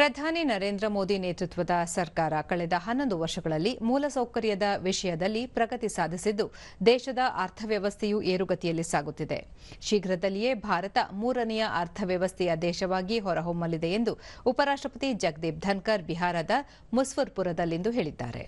ಪ್ರಧಾನಿ ನರೇಂದ್ರ ಮೋದಿ ನೇತೃತ್ವದ ಸರ್ಕಾರ ಕಳೆದ ಹನ್ನೊಂದು ವರ್ಷಗಳಲ್ಲಿ ಮೂಲಸೌಕರ್ಯದ ವಿಷಯದಲ್ಲಿ ಪ್ರಗತಿ ಸಾಧಿಸಿದ್ದು, ದೇಶದ ಅರ್ಥವ್ಯವಸ್ಥೆಯು ಏರುಗತಿಯಲ್ಲಿ ಸಾಗುತ್ತಿದೆ. ಶೀಘ್ರದಲ್ಲಿಯೇ ಭಾರತ ಮೂರನೆಯ ಅರ್ಥವ್ಯವಸ್ಥೆಯ ದೇಶವಾಗಿ ಹೊರಹೊಮ್ಮಲಿದೆ ಎಂದು ಉಪರಾಷ್ಟಪತಿ ಜಗದೀಪ್ ಧನ್ಕರ್ ಬಿಹಾರದ ಮುಸ್ಫರ್ಪುರದಲ್ಲಿಂದು ಹೇಳಿದ್ದಾರೆ.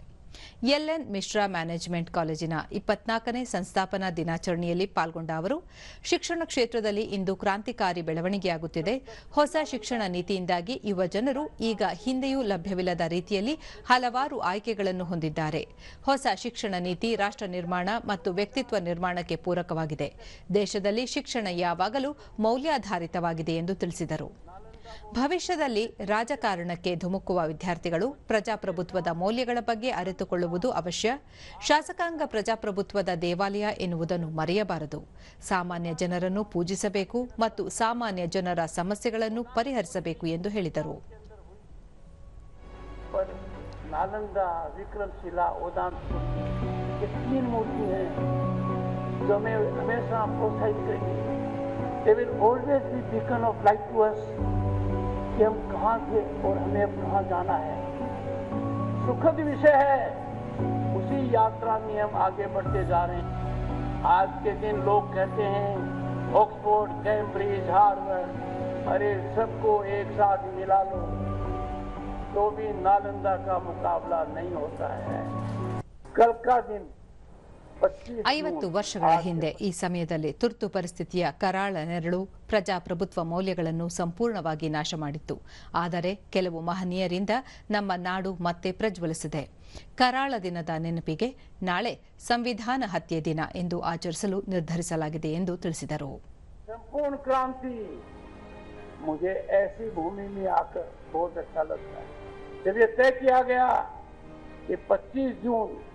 ಎಲ್ಎನ್ ಮಿಶ್ರಾ ಮ್ಯಾನೇಜ್ಮೆಂಟ್ ಕಾಲೇಜಿನ ಇಪ್ಪತ್ನಾಲ್ಕನೇ ಸಂಸ್ಥಾಪನಾ ದಿನಾಚರಣೆಯಲ್ಲಿ ಪಾಲ್ಗೊಂಡ ಅವರು, ಶಿಕ್ಷಣ ಕ್ಷೇತ್ರದಲ್ಲಿ ಇಂದು ಕ್ರಾಂತಿಕಾರಿ ಬೆಳವಣಿಗೆಯಾಗುತ್ತಿದೆ. ಹೊಸ ಶಿಕ್ಷಣ ನೀತಿಯಿಂದಾಗಿ ಯುವ ಜನರು ಈಗ ಹಿಂದೆಯೂ ಲಭ್ಯವಿಲ್ಲದ ರೀತಿಯಲ್ಲಿ ಹಲವಾರು ಆಯ್ಕೆಗಳನ್ನು ಹೊಂದಿದ್ದಾರೆ. ಹೊಸ ಶಿಕ್ಷಣ ನೀತಿ ರಾಷ್ಟ್ರ ನಿರ್ಮಾಣ ಮತ್ತು ವ್ಯಕ್ತಿತ್ವ ನಿರ್ಮಾಣಕ್ಕೆ ಪೂರಕವಾಗಿದೆ. ದೇಶದಲ್ಲಿ ಶಿಕ್ಷಣ ಯಾವಾಗಲೂ ಮೌಲ್ಯಾಧಾರಿತವಾಗಿದೆ ಎಂದು ತಿಳಿಸಿದರು. ಭವಿಷ್ಯದಲ್ಲಿ ರಾಜಕಾರಣಕ್ಕೆ ಧುಮುಕುವ ವಿದ್ಯಾರ್ಥಿಗಳು ಪ್ರಜಾಪ್ರಭುತ್ವದ ಮೌಲ್ಯಗಳ ಬಗ್ಗೆ ಅರಿತುಕೊಳ್ಳುವುದು ಅವಶ್ಯ ಶಾಸಕಾಂಗ ಪ್ರಜಾಪ್ರಭುತ್ವದ ದೇವಾಲಯ ಎನ್ನುವುದನ್ನು ಮರೆಯಬಾರದು ಸಾಮಾನ್ಯ ಜನರನ್ನು ಪೂಜಿಸಬೇಕು ಮತ್ತು ಸಾಮಾನ್ಯ ಜನರ ಸಮಸ್ಯೆಗಳನ್ನು ಪರಿಹರಿಸಬೇಕು ಎಂದು ಹೇಳಿದರು पर नालंदा विक्रमशिला उदान ये तीन मूर्ति हैं जो हमें हमेशा प्रोत्साहित करेंगे they will always be beacon of light to us कि हम कहाँ थे और हमें कहाँ जाना है। सुखद विषय है। उसी यात्रा में हम आगे बढ़ते जा रहे हैं। आज के दिन लोग कहते हैं, ऑक्सफोर्ड, कैम्ब्रिज, हार्वर्ड, अरे सबको एक साथ मिला लो। तो भी नालंदा का मुकाबला नहीं होता है। कल का दिन 25 ಐವತ್ತು ವರ್ಷಗಳ ಹಿಂದೆ ಈ ಸಮಯದಲ್ಲಿ ತುರ್ತು ಪರಿಸ್ಥಿತಿಯ ಕರಾಳ ನೆರಳು ಪ್ರಜಾಪ್ರಭುತ್ವ ಮೌಲ್ಯಗಳನ್ನು ಸಂಪೂರ್ಣವಾಗಿ ನಾಶ ಮಾಡಿತ್ತು ಆದರೆ ಕೆಲವು ಮಹನೀಯರಿಂದ ನಮ್ಮ ನಾಡು ಮತ್ತೆ ಪ್ರಜ್ವಲಿಸಿದೆ. ಕರಾಳ ದಿನದ ನೆನಪಿಗೆ ನಾಳೆ ಸಂವಿಧಾನ ಹತ್ಯೆ ದಿನ ಎಂದು ಆಚರಿಸಲು ನಿರ್ಧರಿಸಲಾಗಿದೆ ಎಂದು ತಿಳಿಸಿದರು. भूमि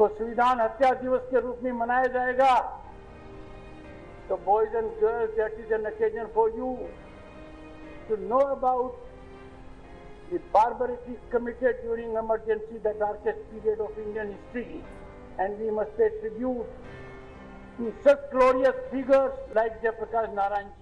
कि 25 जून को संविधान हत्या दिवस के रूप में मनाया जाएगा तो boys and girls that is an occasion for you to know about the barbarities committed during emergency, the darkest period of Indian history, and we must pay tribute to such glorious figures like Jayaprakash Narayan.